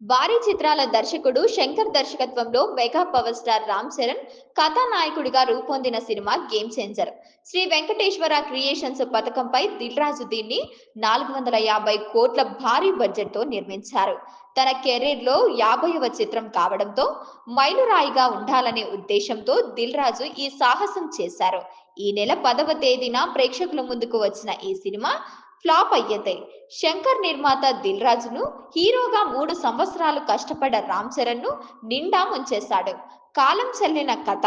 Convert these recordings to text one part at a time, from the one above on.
భారీ చిత్రాల దర్శకుడు శంకర్ దర్శకత్వంలో mega power star Ram Charan కథానాయకుడిగా రూపొందిన cinema game changer Sri Venkateswara creations పథకంపై Dil Raju దీన్ని నాలుగు వందల యాభై కోట్ల భారీ బడ్జెట్తో నిర్మించారు. తన కెరీర్లో యాభైవ చిత్రం కావడంతో మైలురాయిగా ఉండాలనే ఉద్దేశంతో దిల్ రాజు ఈ సాహసం చేశారు. ఈ నెల పదవ తేదీన ప్రేక్షకుల ముందుకు వచ్చిన ఈ సినిమా ఫ్లాప్ అయ్యేదే. శంకర్ నిర్మాత దిల్ రాజును హీరోగా మూడు సంవత్సరాలు కష్టపడ్డ రామ్ చరణ్ను నిండా ముంచేశాడు. కాలం చెల్లిన కథ.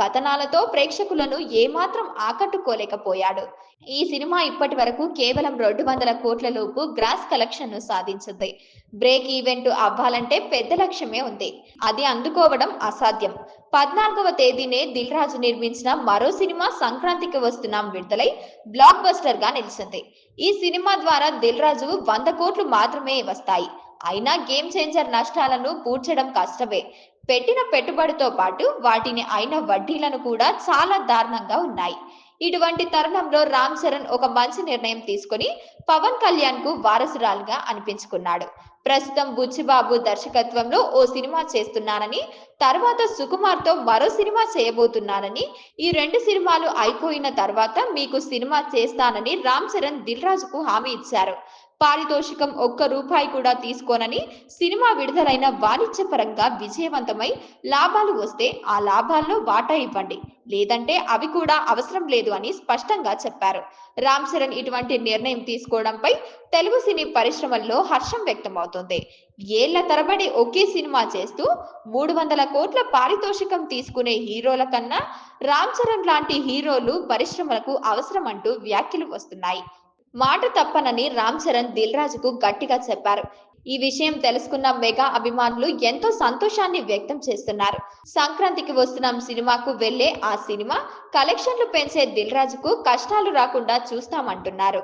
కథనాలతో ప్రేక్షకులను ఏమాత్రం ఆకట్టుకోలేకపోయాడు. ఈ సినిమా ఇప్పటి వరకు కేవలం రెండు వందల కోట్ల లోపు గ్రాస్ కలెక్షన్ను సాధించింది. బ్రేక్ ఈవెంట్ అవ్వాలంటే పెద్ద లక్ష్యమే ఉంది. అది అందుకోవడం అసాధ్యం. పద్నాలుగవ తేదీనే దిల్ రాజు నిర్మించిన మరో సినిమా సంక్రాంతికి వస్తున్నాం విడుదలై బ్లాక్ బస్టర్గా నిలిచింది. ఈ సినిమా ద్వారా దిల్ రాజు వంద కోట్లు మాత్రమే వస్తాయి. అయినా గేమ్ చేంజర్ నష్టాలను పూడ్చడం కష్టమే. పెట్టిన పెట్టుబడితో పాటు వాటిని అయిన వడ్డీలను కూడా చాలా దారుణంగా ఉన్నాయి. ఇటువంటి తరుణంలో రామ్ చరణ్ ఒక మంచి నిర్ణయం తీసుకొని పవన్ కళ్యాణ్కు వారసురాలుగా అనిపించుకున్నాడు. ప్రస్తుతం బుచ్చిబాబు దర్శకత్వంలో ఓ సినిమా చేస్తున్నానని తర్వాత సుకుమార్తో మరో సినిమా చేయబోతున్నానని ఈ రెండు సినిమాలు అయిపోయిన తర్వాత మీకు సినిమా చేస్తానని రామ్ చరణ్ దిల్ రాజుకు హామీ ఇచ్చారు. పారితోషికం ఒక్క రూపాయి కూడా తీసుకోనని సినిమా విడుదలైన వాణిజ్యపరంగా విజయవంతమై లాభాలు వస్తే ఆ లాభాల్లో వాటా ఇవ్వండి. లేదంటే అవి కూడా అవసరం లేదు అని స్పష్టంగా చెప్పారు. రామ్ చరణ్ ఇటువంటి నిర్ణయం తీసుకోవడంపై తెలుగు సినీ పరిశ్రమల్లో హర్షం వ్యక్తమవుతుంది. ఏళ్ళ తరబడి ఒకే సినిమా చేస్తూ మూడు వందల కోట్ల పారితోషికం తీసుకునే హీరోల కన్నా రామ్ చరణ్ లాంటి హీరోలు పరిశ్రమలకు అవసరం అంటూ వ్యాఖ్యలు వస్తున్నాయి. మాట తప్పనని రామ్ చరణ్ దిల్ రాజుకు గట్టిగా చెప్పారు. ఈ విషయం తెలుసుకున్న మెగా అభిమానులు ఎంతో సంతోషాన్ని వ్యక్తం చేస్తున్నారు. సంక్రాంతికి వస్తున్న సినిమాకు వెళ్ళే ఆ సినిమా కలెక్షన్లు పెంచే దిల్ రాజుకు కష్టాలు రాకుండా చూస్తామంటున్నారు.